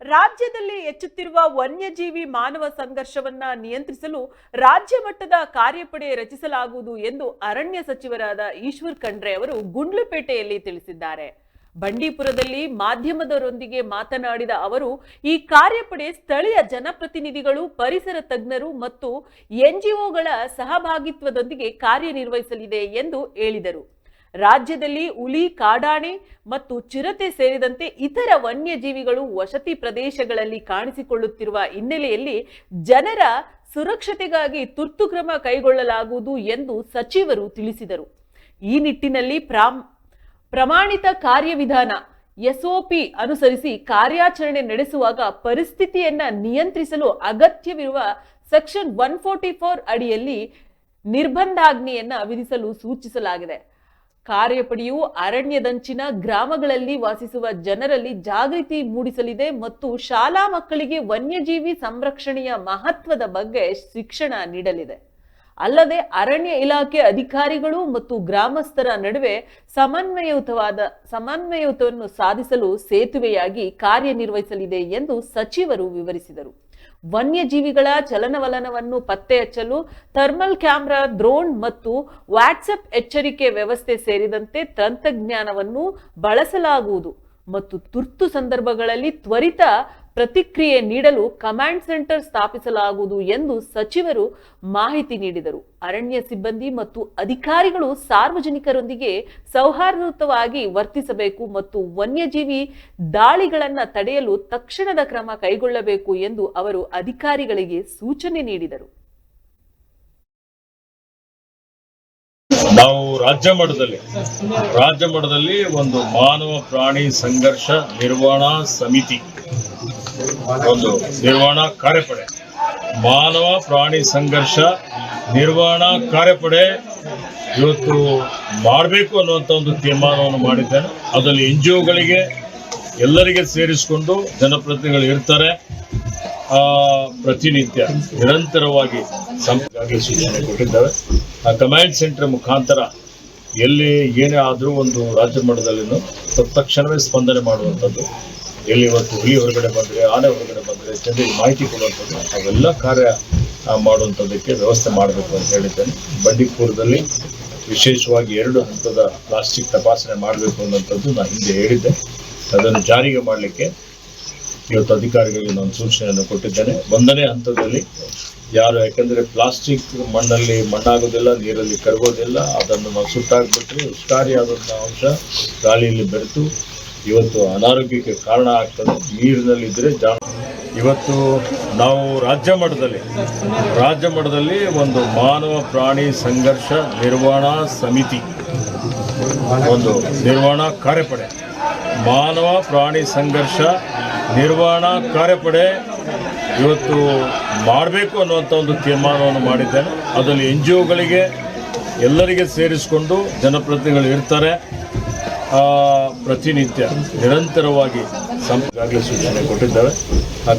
ರಾಜ್ಯದಲ್ಲಿ ಹೆಚ್ಚುತ್ತಿರುವ ವನ್ಯಜೀವಿ ಮಾನವ ಸಂಘರ್ಷವನ್ನ ನಿಯಂತ್ರಿಸಲು ರಾಜ್ಯ ಮಟ್ಟದ ಕಾರ್ಯಪಡೆ ರಚಿಸಲಾಗುವುದು ಎಂದು ಅರಣ್ಯ ಸಚಿವರಾದ ಈಶ್ವರ್ ಖಂಡ್ರೆ ಅವರು ಗುಂಡ್ಲುಪೇಟೆಯಲ್ಲಿ ತಿಳಿಸಿದ್ದಾರೆ. ಬಂಡೀಪುರದಲ್ಲಿ ಮಾಧ್ಯಮದವರೊಂದಿಗೆ ಮಾತನಾಡಿದ ಅವರು, ಈ ಕಾರ್ಯಪಡೆ ಸ್ಥಳೀಯ ಜನಪ್ರತಿನಿಧಿಗಳು, ಪರಿಸರ ತಜ್ಞರು ಮತ್ತು ಎನ್ಜಿಒಗಳ ಸಹಭಾಗಿತ್ವದೊಂದಿಗೆ ಕಾರ್ಯನಿರ್ವಹಿಸಲಿದೆ ಎಂದು ಹೇಳಿದರು. ರಾಜ್ಯದಲ್ಲಿ ಹುಲಿ ಕಾಡಾಣೆ ಮತ್ತು ಚಿರತೆ ಸೇರಿದಂತೆ ಇತರ ವನ್ಯಜೀವಿಗಳು ವಸತಿ ಪ್ರದೇಶಗಳಲ್ಲಿ ಕಾಣಿಸಿಕೊಳ್ಳುತ್ತಿರುವ ಹಿನ್ನೆಲೆಯಲ್ಲಿ ಜನರ ಸುರಕ್ಷತೆಗಾಗಿ ತುರ್ತು ಕ್ರಮ ಕೈಗೊಳ್ಳಲಾಗುವುದು ಎಂದು ಸಚಿವರು ತಿಳಿಸಿದರು. ಈ ನಿಟ್ಟಿನಲ್ಲಿ ಪ್ರಾಮ್, ಪ್ರಮಾಣಿತ ಕಾರ್ಯವಿಧಾನ ಎಸ್ಒಪಿ ಅನುಸರಿಸಿ ಕಾರ್ಯಾಚರಣೆ ನಡೆಸುವಾಗ ಪರಿಸ್ಥಿತಿಯನ್ನ ನಿಯಂತ್ರಿಸಲು ಅಗತ್ಯವಿರುವ ಸೆಕ್ಷನ್ ಒನ್ ಫೋರ್ಟಿ ಫೋರ್ ಅಡಿಯಲ್ಲಿ ನಿರ್ಬಂಧಾಜ್ಞೆಯನ್ನ ವಿಧಿಸಲು ಸೂಚಿಸಲಾಗಿದೆ. ಕಾರ್ಯಪಡೆಯು ಅರಣ್ಯದಂಚಿನ ಗ್ರಾಮಗಳಲ್ಲಿ ವಾಸಿಸುವ ಜನರಲ್ಲಿ ಜಾಗೃತಿ ಮೂಡಿಸಲಿದೆ ಮತ್ತು ಶಾಲಾ ಮಕ್ಕಳಿಗೆ ವನ್ಯಜೀವಿ ಸಂರಕ್ಷಣೆಯ ಮಹತ್ವದ ಬಗ್ಗೆ ಶಿಕ್ಷಣ ನೀಡಲಿದೆ. ಅಲ್ಲದೆ ಅರಣ್ಯ ಇಲಾಖೆ ಅಧಿಕಾರಿಗಳು ಮತ್ತು ಗ್ರಾಮಸ್ಥರ ನಡುವೆ ಸಮನ್ವಯಯುತವಾದ ಸಮನ್ವಯಯುತವನ್ನು ಸಾಧಿಸಲು ಸೇತುವೆಯಾಗಿ ಕಾರ್ಯನಿರ್ವಹಿಸಲಿದೆ ಎಂದು ಸಚಿವರು ವಿವರಿಸಿದರು. ವನ್ಯಜೀವಿಗಳ ಚಲನವಲನವನ್ನು ಪತ್ತೆ ಹಚ್ಚಲು ಥರ್ಮಲ್ ಕ್ಯಾಮೆರಾ ಡ್ರೋನ್ ಮತ್ತು ವಾಟ್ಸಪ್ ಎಚ್ಚರಿಕೆ ವ್ಯವಸ್ಥೆ ಸೇರಿದಂತೆ ತಂತ್ರಜ್ಞಾನವನ್ನು ಬಳಸಲಾಗುವುದು. ಮತ್ತು ತುರ್ತು ಸಂದರ್ಭಗಳಲ್ಲಿ ತ್ವರಿತ ಪ್ರತಿಕ್ರಿಯೆ ನೀಡಲು ಕಮಾಂಡ್ ಸೆಂಟರ್ ಸ್ಥಾಪಿಸಲಾಗುವುದು ಎಂದು ಸಚಿವರು ಮಾಹಿತಿ ನೀಡಿದರು. ಅರಣ್ಯ ಸಿಬ್ಬಂದಿ ಮತ್ತು ಅಧಿಕಾರಿಗಳು ಸಾರ್ವಜನಿಕರೊಂದಿಗೆ ಸೌಹಾರ್ದಯುತವಾಗಿ ವರ್ತಿಸಬೇಕು ಮತ್ತು ವನ್ಯಜೀವಿ ದಾಳಿಗಳನ್ನು ತಡೆಯಲು ತಕ್ಷಣದ ಕ್ರಮ ಕೈಗೊಳ್ಳಬೇಕು ಎಂದು ಅವರು ಅಧಿಕಾರಿಗಳಿಗೆ ಸೂಚನೆ ನೀಡಿದರು. ನಾವು ರಾಜ್ಯ ಮಟ್ಟದಲ್ಲಿ ರಾಜ್ಯ ಮಟ್ಟದಲ್ಲಿ ಒಂದು ಮಾನವ ಪ್ರಾಣಿ ಸಂಘರ್ಷ ನಿರ್ವಹಣಾ ಸಮಿತಿ, ಒಂದು ನಿರ್ವಹಣಾ ಕಾರ್ಯಪಡೆ, ಮಾನವ ಪ್ರಾಣಿ ಸಂಘರ್ಷ ನಿರ್ವಹಣಾ ಕಾರ್ಯಪಡೆ ಇವತ್ತು ಮಾಡಬೇಕು ಅನ್ನುವಂಥ ಒಂದು ತೀರ್ಮಾನವನ್ನು ಮಾಡಿದ್ದೇನೆ. ಅದರಲ್ಲಿ ಎನ್ ಜಿ ಒಗಳಿಗೆ ಎಲ್ಲರಿಗೆ ಸೇರಿಸಿಕೊಂಡು ಜನಪ್ರತಿನಿಧಿಗಳು ಇರ್ತಾರೆ. ಪ್ರತಿನಿತ್ಯ ನಿರಂತರವಾಗಿ ಸೂಚನೆ ಕೊಟ್ಟಿದ್ದಾವೆ. ಆ ಕಮಾಂಡ್ ಸೆಂಟರ್ ಮುಖಾಂತರ ಎಲ್ಲಿ ಏನೇ ಆದರೂ ಒಂದು ರಾಜ್ಯ ಮಟ್ಟದಲ್ಲಿ ತತ್ಕ್ಷಣವೇ ಸ್ಪಂದನೆ ಮಾಡುವಂಥದ್ದು. ಎಲ್ಲಿ ಇವತ್ತು ಹುಲಿ ಹೊರಗಡೆ ಬಂದರೆ, ಆನೆ ಹೊರಗಡೆ ಬಂದರೆ ಜನರಿಗೆ ಮಾಹಿತಿ ಕೊಡುವಂಥದ್ದು, ಅವೆಲ್ಲ ಕಾರ್ಯ ಮಾಡುವಂಥದ್ದಕ್ಕೆ ವ್ಯವಸ್ಥೆ ಮಾಡಬೇಕು ಅಂತ ಹೇಳಿದ್ದೇನೆ. ಬಂಡೀಪುರದಲ್ಲಿ ವಿಶೇಷವಾಗಿ ಎರಡು ಹಂತದ ಪ್ಲಾಸ್ಟಿಕ್ ತಪಾಸಣೆ ಮಾಡಬೇಕು ಅನ್ನೋಂಥದ್ದು ನಾನು ಹಿಂದೆ ಹೇಳಿದ್ದೆ. ಅದನ್ನು ಜಾರಿಗೆ ಮಾಡಲಿಕ್ಕೆ ಇವತ್ತು ಅಧಿಕಾರಿಗಳಿಗೆ ನಾನು ಸೂಚನೆಯನ್ನು ಕೊಟ್ಟಿದ್ದೇನೆ. ಒಂದನೇ ಹಂತದಲ್ಲಿ ಯಾರು ಯಾಕಂದರೆ ಪ್ಲಾಸ್ಟಿಕ್ ಮಣ್ಣಲ್ಲಿ ಮಣ್ಣಾಗೋದಿಲ್ಲ, ನೀರಲ್ಲಿ ಕರಗೋದಿಲ್ಲ, ಅದನ್ನು ನಾವು ಸುಟ್ಟಾಕ್ಬಿಟ್ರೆ ವಿಷಕಾರಿಯಾದಂಥ ಅಂಶ ಗಾಳಿಯಲ್ಲಿ ಬೆರೆತು ಇವತ್ತು ಅನಾರೋಗ್ಯಕ್ಕೆ ಕಾರಣ ಆಗ್ತದೆ. ನೀರಿನಲ್ಲಿದ್ದರೆ ಜಾ ಇವತ್ತು ನಾವು ರಾಜ್ಯ ಮಟ್ಟದಲ್ಲಿ ರಾಜ್ಯ ಮಟ್ಟದಲ್ಲಿ ಒಂದು ಮಾನವ ಪ್ರಾಣಿ ಸಂಘರ್ಷ ನಿರ್ವಹಣಾ ಸಮಿತಿ, ಒಂದು ನಿರ್ವಹಣಾ ಕಾರ್ಯಪಡೆ, ಮಾನವ ಪ್ರಾಣಿ ಸಂಘರ್ಷ ನಿರ್ವಹಣಾ ಕಾರ್ಯಪಡೆ ಇವತ್ತು ಮಾಡಬೇಕು ಅನ್ನುವಂಥ ಒಂದು ತೀರ್ಮಾನವನ್ನು ಮಾಡಿದ್ದೇನೆ. ಅದರಲ್ಲಿ ಎನ್ ಜಿ ಒಗಳಿಗೆ ಎಲ್ಲರಿಗೆ ಸೇರಿಸಿಕೊಂಡು ಜನಪ್ರತಿನಿಧಿಗಳು ಇರ್ತಾರೆ. ಪ್ರತಿನಿತ್ಯ ನಿರಂತರವಾಗಿ ಸಂಪರ್ಕವಾಗಿ ಸೂಚನೆ ಕೊಟ್ಟಿದ್ದಾವೆ. ಆ